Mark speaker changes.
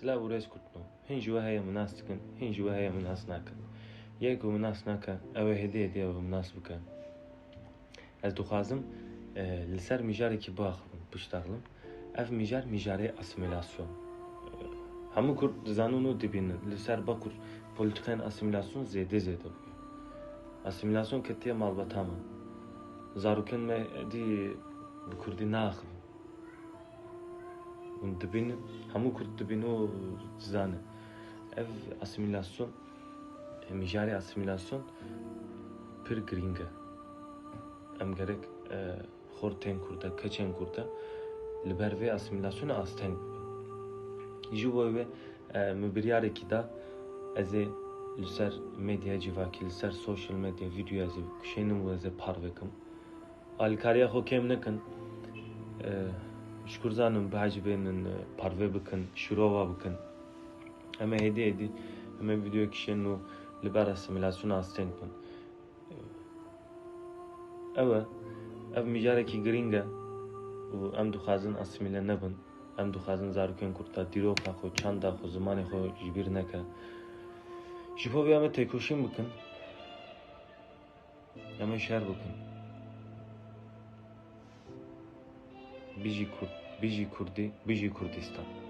Speaker 1: Silah û rêz kurtno. Hin ji we heye minas dikin, hin ji we heye minas nakin. Yek ku minas nake, ew ê hêdî hêdî ew minas bike. Ez dixwazim e, li ser mijarekî biaxivim, biştaxlim. Ev mijar mijarê asimilasyon. Hemû Kurd dizanin û dibînin li Bakur polîtikayên asimilasyon zêde zêde bûye. Asimilasyon ketiye malbata me. Zarokên me dî bi Kurdî naaxivin. Hûn dibînin, hemû Kurd dibîne û dizane. Ev asimilasyon, e, mijarê asimilasyon pir girîng e. Em gerek e, xor tên Kurda, keçên Kurda li ber vê asimilasyona asteng bibin. Ji bo wê e, min biryarekî da ez ê medya civakî, li ser social medya videoya ez ê kişênim û ez ê parvekim. Alîkariya xwe. Ji kur zanim bihecibênin e, parve bikin. Em ê hêdî hêdî em ê video kişên û li ber asimilasyona asteng bin. Ew e, ev mijarekî girîng e û em dixwazin asimîle nebin. Em dixwazin zarokên Kurd da dîroka xwe, çanda xwe, zimanê xwe ji bîr neke. Ji bo vê em ê têkoşîn bikin. Em ê şer bikin. Bijî Kurd, bijî Kurdî, bijî Kurdistan.